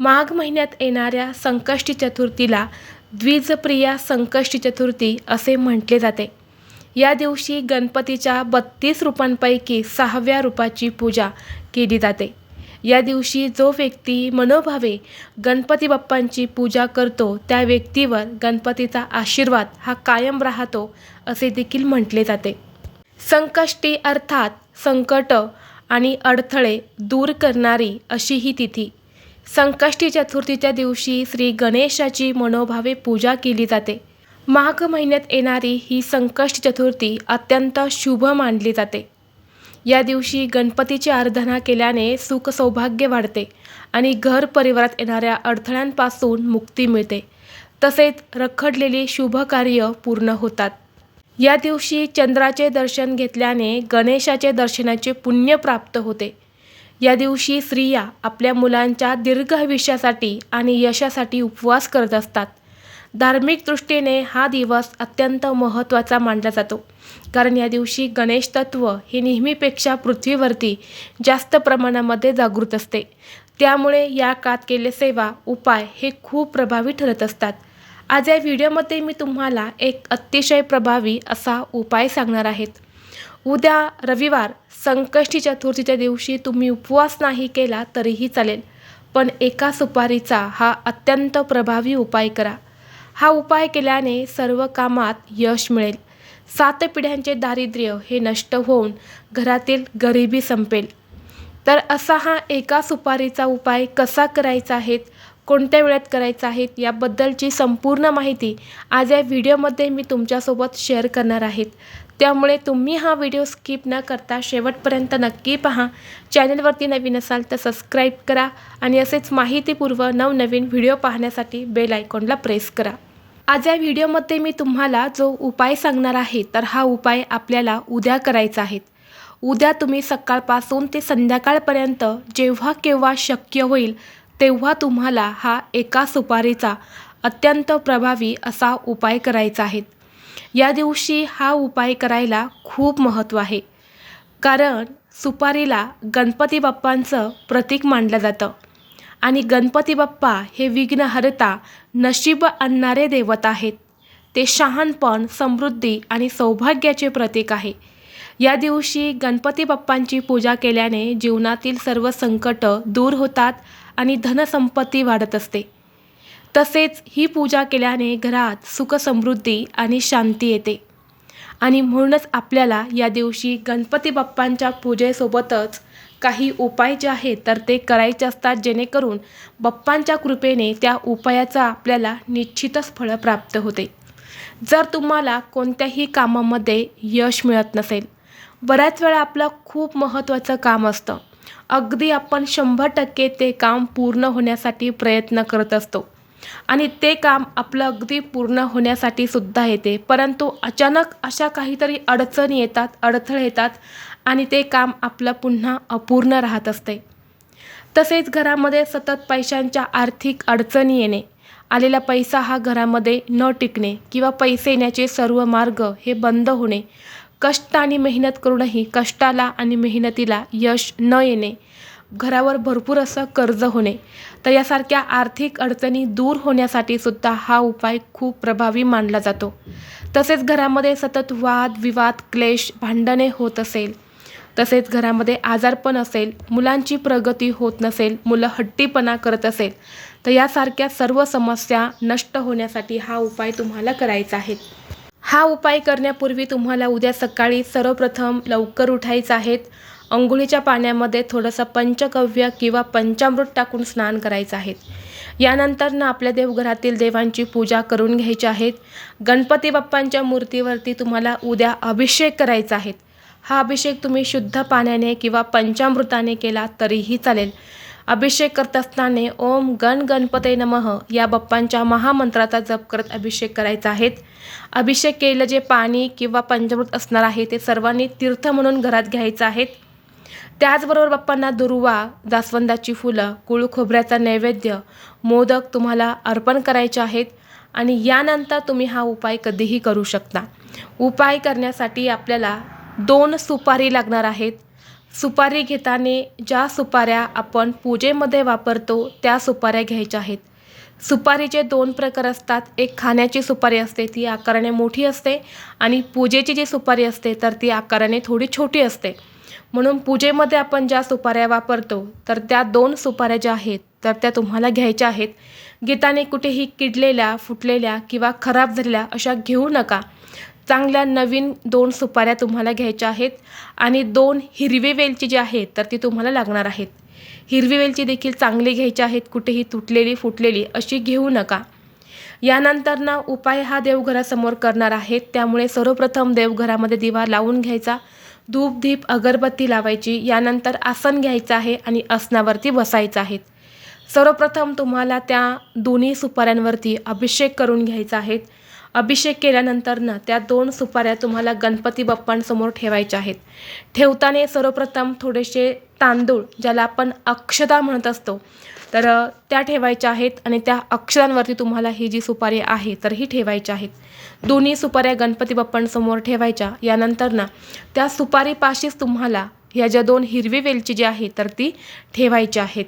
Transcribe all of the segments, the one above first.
माघ महिन्यात येणाऱ्या संकष्टी चतुर्थीला द्विजप्रिया संकष्टी चतुर्थी असे म्हटले जाते. या दिवशी गणपतीच्या बत्तीस रूपांपैकी सहाव्या रूपाची पूजा केली जाते. या दिवशी जो व्यक्ती मनोभावे गणपती बाप्पांची पूजा करतो त्या व्यक्तीवर गणपतीचा आशीर्वाद हा कायम राहतो असे देखील म्हटले जाते. संकष्टी अर्थात संकट आणि अडथळे दूर करणारी अशी ही तिथी. संकष्टी चतुर्थीच्या दिवशी श्री गणेशाची मनोभावे पूजा केली जाते. माघ महिन्यात येणारी ही संकष्टी चतुर्थी अत्यंत शुभ मानली जाते. या दिवशी गणपतीची आराधना केल्याने सुख सौभाग्य वाढते आणि घर परिवारात येणाऱ्या अडथळ्यांपासून मुक्ती मिळते. तसेच रखडलेली शुभ कार्य पूर्ण होतात. या दिवशी चंद्राचे दर्शन घेतल्याने गणेशाचे दर्शनाचे पुण्य प्राप्त होते. या दिवशी स्त्रिया आपल्या मुलांच्या दीर्घ आयुष्यासाठी आणि यशासाठी उपवास करत असतात. धार्मिक दृष्टीने हा दिवस अत्यंत महत्त्वाचा मानला जातो. कारण या दिवशी गणेश तत्व हे नेहमीपेक्षा पृथ्वीवरती जास्त प्रमाणामध्ये जागृत असते. त्यामुळे या काळात केले सेवा उपाय हे खूप प्रभावी ठरत असतात. आज या व्हिडिओमध्ये मी तुम्हाला एक अतिशय प्रभावी असा उपाय सांगणार आहेत उद्या रविवार संकष्टी चतुर्थीच्या दिवशी तुम्ही उपवास नाही केला तरीही चालेल. पण एका सुपारीचा हा अत्यंत प्रभावी उपाय करा. हा उपाय केल्याने सर्व कामात यश मिळेल. सात पिढ्यांचे दारिद्र्य हे नष्ट होऊन घरातील गरिबी संपेल. तर असा हा एका सुपारीचा उपाय कसा करायचा आहे कोणत्या वेळेत करायचा आहे याबद्दलची संपूर्ण माहिती आज या व्हिडिओमध्ये मी तुमच्यासोबत शेअर करणार आहेत त्यामुळे तुम्ही हा व्हिडिओ स्किप न करता शेवटपर्यंत नक्की पहा. चॅनलवरती नवीन असाल तर सबस्क्राईब करा आणि असेच माहितीपूर्व नवनवीन व्हिडिओ पाहण्यासाठी बेल आयकॉनला प्रेस करा. आज या व्हिडिओमध्ये मी तुम्हाला जो उपाय सांगणार आहे तर हा उपाय आपल्याला उद्या करायचा आहे. उद्या तुम्ही सकाळपासून ते संध्याकाळपर्यंत जेव्हा केव्हा शक्य होईल तेव्हा तुम्हाला हा एका सुपारीचा अत्यंत प्रभावी असा उपाय करायचा आहे. या दिवशी हा उपाय करायला खूप महत्त्व आहे. कारण सुपारीला गणपती बाप्पांचं प्रतीक मानलं जातं. आणि गणपती बाप्पा हे विघ्नहर्ता नशीब आणणारे देवत आहेत. ते शहाणपण समृद्धी आणि सौभाग्याचे प्रतीक आहे. या दिवशी गणपती बाप्पांची पूजा केल्याने जीवनातील सर्व संकट दूर होतात आणि धनसंपत्ती वाढत असते. तसेच ही पूजा केल्याने घरात सुखसमृद्धी आणि शांती येते. आणि म्हणूनच आपल्याला या दिवशी गणपती बाप्पांच्या पूजेसोबतच काही उपाय जे आहेत तर ते करायचे असतात जेणेकरून बाप्पांच्या कृपेने त्या उपायाचा आपल्याला निश्चितच फळं प्राप्त होते. जर तुम्हाला कोणत्याही कामामध्ये यश मिळत नसेल बऱ्याच वेळा आपलं खूप महत्त्वाचं काम असतं. अगदी आपण शंभर टक्के ते काम पूर्ण होण्यासाठी प्रयत्न करत असतो. आणि ते काम आपलं अगदी पूर्ण होण्यासाठी सुद्धा येते. परंतु अचानक अशा काहीतरी अडचणी येतात अडथळे येतात आणि ते काम आपलं पुन्हा अपूर्ण राहत असते. तसेच घरामध्ये सतत पैशांच्या आर्थिक अडचणी येणे आलेला पैसा हा घरामध्ये न टिकणे किंवा पैसे येण्याचे सर्व मार्ग हे बंद होणे कष्ट आणि मेहनत करूनही कष्टाला आणि मेहनतीला यश न येणे घरावर भरपूर असं कर्ज होणे. तर यासारख्या आर्थिक अडचणी दूर होण्यासाठी सुद्धा हा उपाय खूप प्रभावी मानला जातो. तसेच घरामध्ये सतत वाद विवाद क्लेश भांडणे होत असेल. तसेच घरामध्ये आजारपण असेल मुलांची प्रगती होत नसेल मुलं हट्टीपणा करत असेल तर यासारख्या सर्व समस्या नष्ट होण्यासाठी हा उपाय तुम्हाला करायचा आहे. हा उपाय करण्यापूर्वी तुम्हाला उद्या सकाळी सर्वप्रथम लवकर उठायचं आहेत अंघोळीच्या पाण्यामध्ये थोडंसं पंचकव्य किंवा पंचामृत टाकून स्नान करायचं आहे. यानंतर ना आपल्या देवघरातील देवांची पूजा करून घ्यायची आहेत गणपती बाप्पांच्या मूर्तीवरती तुम्हाला उद्या अभिषेक करायचा आहे. हा अभिषेक तुम्ही शुद्ध पाण्याने किंवा पंचामृताने केला तरीही चालेल. अभिषेक करत असताना ओम गण गणपते नमः या बाप्पांच्या महामंत्राचा जप करत अभिषेक करायचा आहे. अभिषेक केलं जे पाणी किंवा पंचामृत असणार आहे ते सर्वांनी तीर्थ म्हणून घरात घ्यायचं आहे. त्याचबरोबर बाप्पांना दुर्वा जास्वंदाची फुलं कुळू खोबऱ्याचा नैवेद्य मोदक तुम्हाला अर्पण करायचे आहेत आणि यानंतर तुम्ही हा उपाय कधीही करू शकता. उपाय करण्यासाठी आपल्याला दोन सुपारी लागणार आहेत. सुपारी घेताना ज्या सुपाऱ्या आपण पूजेमध्ये वापरतो त्या सुपाऱ्या घ्यायच्या आहेत. सुपारीचे दोन प्रकार असतात. एक खाण्याची सुपारी असते ती आकाराने मोठी असते आणि पूजेची जी सुपारी असते तर ती आकाराने थोडी छोटी असते. म्हणून पूजेमध्ये आपण ज्या सुपाऱ्या वापरतो तर त्या दोन सुपाऱ्या ज्या आहेत तर त्या तुम्हाला घ्यायच्या आहेत. गीताने कुठेही किडलेल्या फुटलेल्या किंवा खराब झालेल्या अशा घेऊ नका. चांगल्या नवीन दोन सुपाऱ्या तुम्हाला घ्यायच्या आहेत आणि दोन हिरवी वेलची जी आहेत तर ती तुम्हाला लागणार आहेत. हिरवी वेलची देखील चांगली घ्यायची आहेत कुठेही तुटलेली फुटलेली अशी घेऊ नका. यानंतर ना उपाय हा देवघरासमोर करणार आहेत त्यामुळे सर्वप्रथम देवघरामध्ये दिवा लावून घ्यायचा. धूप दीप अगरबत्ती लावायची यानंतर आसन घ्यायचं आहे आणि आसनावरती बसायचं आहे. सर्वप्रथम तुम्हाला त्या दोन्ही सुपाऱ्यांवरती अभिषेक करून घ्यायचा आहे. अभिषेक केल्यानंतर ना त्या दोन सुपाऱ्या तुम्हाला गणपती बाप्पांसमोर ठेवायच्या आहेत. ठेवताना सर्वप्रथम थोडेसे तांदूळ ज्याला आपण अक्षता म्हणत असतो तर त्या ठेवायच्या आहेत आणि त्या अक्षरांवरती तुम्हाला ही जी सुपारी आहे तर ही ठेवायच्या आहेत. दोन्ही सुपाऱ्या गणपती बाप्पांसमोर ठेवायच्या. यानंतर ना त्या सुपारीपाशीच तुम्हाला ह्या ज्या दोन हिरवी वेलची जी आहे तर ती ठेवायची आहेत.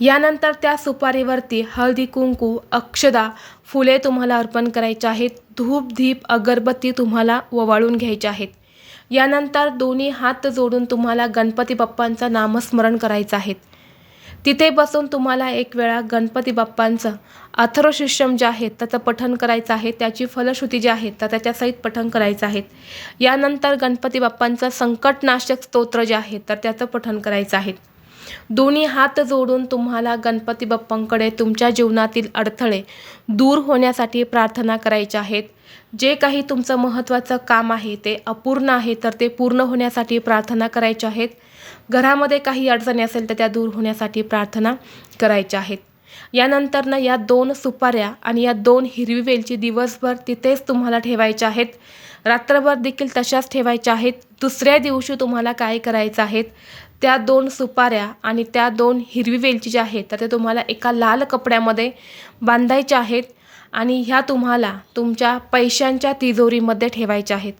यानंतर त्या सुपारीवरती हळदी कुंकू अक्षदा फुले तुम्हाला अर्पण करायचे आहेत. धूप धीप अगरबत्ती तुम्हाला ववाळून घ्यायचे आहेत. यानंतर दोन्ही हात जोडून तुम्हाला गणपती बाप्पांचं नामस्मरण करायचं आहे तिथे बसून तुम्हाला एक वेळा गणपती बाप्पांचं अथर्वशिष्यम जे आहे त्याचं पठण करायचं आहे त्याची फलश्रुती जी आहे तर त्याच्यासहित पठण करायचं आहे. यानंतर गणपती बाप्पांचं संकटनाशक स्तोत्र जे आहे तर त्याचं पठण करायचं आहे. दोन्ही हात जोडून तुम्हाला गणपती बाप्पांकडे तुमच्या जीवनातील अडथळे दूर होण्यासाठी प्रार्थना करायच्या आहेत. जे काही तुमचं महत्त्वाचं काम आहे ते अपूर्ण आहे तर ते पूर्ण होण्यासाठी प्रार्थना करायच्या आहेत. घरामध्ये काही अडचणी असेल तर त्या दूर होण्यासाठी प्रार्थना करायच्या आहेत. यानंतर ना या दोन सुपाऱ्या आणि या दोन हिरवी वेलची दिवसभर तिथेच तुम्हाला ठेवायच्या आहेत. रात्रभर देखील तशाच ठेवायच्या आहेत. दुसऱ्या दिवशी तुम्हाला काय करायचं आहेत त्या दोन सुपाऱ्या आणि त्या दोन हिरवी वेलची ज्या आहेत तर ते तुम्हाला एका लाल कपड्यामध्ये बांधायच्या आहेत. आणि ह्या तुम्हाला तुमच्या पैशांच्या तिजोरीमध्ये ठेवायच्या आहेत.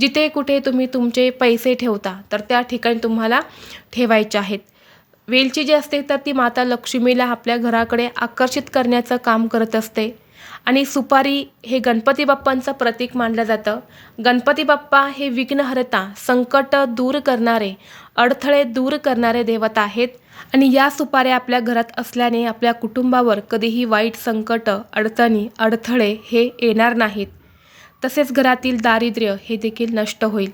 जिथे कुठे तुम्ही तुमचे पैसे ठेवता तर त्या ठिकाणी तुम्हाला ठेवायचे आहेत. वेलची जी असते तर ती माता लक्ष्मीला आपल्या घराकडे आकर्षित करण्याचं काम करत असते. आणि सुपारी हे गणपती बाप्पांचं प्रतीक मानलं जातं. गणपती बाप्पा हे विघ्नहर्ता संकट दूर करणारे अडथळे दूर करणारे देवता आहेत. आणि या सुपाऱ्या आपल्या घरात असल्याने आपल्या कुटुंबावर कधीही वाईट संकट अडचणी अडथळे हे येणार नाहीत. तसेच घरातील दारिद्र्य हे देखील नष्ट होईल.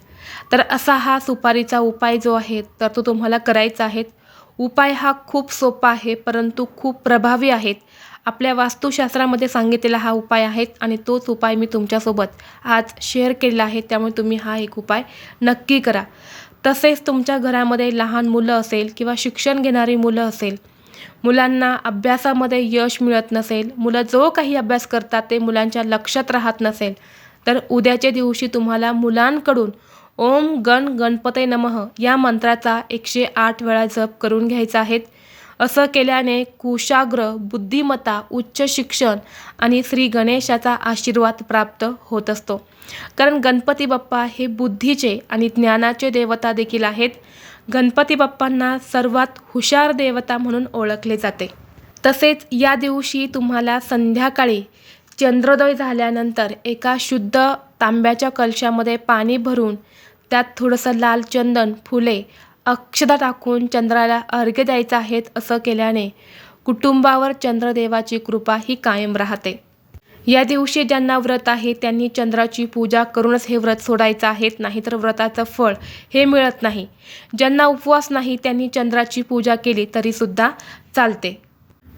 तर असा हा सुपारीचा उपाय जो आहे तर तो तुम्हाला करायचा आहे. उपाय हा खूप सोपा आहे परंतु खूप प्रभावी आहेत. आपल्या वास्तुशास्त्रामध्ये सांगितलेला हा उपाय आहे आणि तोच उपाय मी तुमच्यासोबत आज शेअर केलेला आहे त्यामुळे तुम्ही हा एक उपाय नक्की करा. तसेच तुमच्या घरामध्ये लहान मुलं असेल किंवा शिक्षण घेणारी मुलं असेल मुलांना अभ्यासामध्ये यश मिळत नसेल मुलं जो काही अभ्यास करतात ते मुलांच्या लक्षात राहत नसेल तर उद्याच्या दिवशी तुम्हाला मुलांकडून ओम गण गणपते नमः या मंत्राचा एकशे आठ वेळा जप करून घ्यायचा आहे. असं केल्याने कुशाग्र बुद्धिमत्ता उच्च शिक्षण आणि श्री गणेशाचा आशीर्वाद प्राप्त होत असतो. कारण गणपती बाप्पा हे बुद्धीचे आणि ज्ञानाचे देवता देखील आहेत. गणपती बाप्पांना सर्वात हुशार देवता म्हणून ओळखले जाते. तसेच या दिवशी तुम्हाला संध्याकाळी चंद्रोदय झाल्यानंतर एका शुद्ध तांब्याच्या कलशामध्ये पाणी भरून त्यात थोडंसं लाल चंदन फुले अक्षदा टाकून चंद्राला अर्घ्य द्यायचं आहेत असं केल्याने कुटुंबावर चंद्रदेवाची कृपा ही कायम राहते. या दिवशी ज्यांना व्रत आहे त्यांनी चंद्राची पूजा करूनच हे व्रत सोडायचं आहे नाहीतर व्रताचं फळ हे मिळत नाही. ज्यांना उपवास नाही त्यांनी चंद्राची पूजा केली तरीसुद्धा चालते.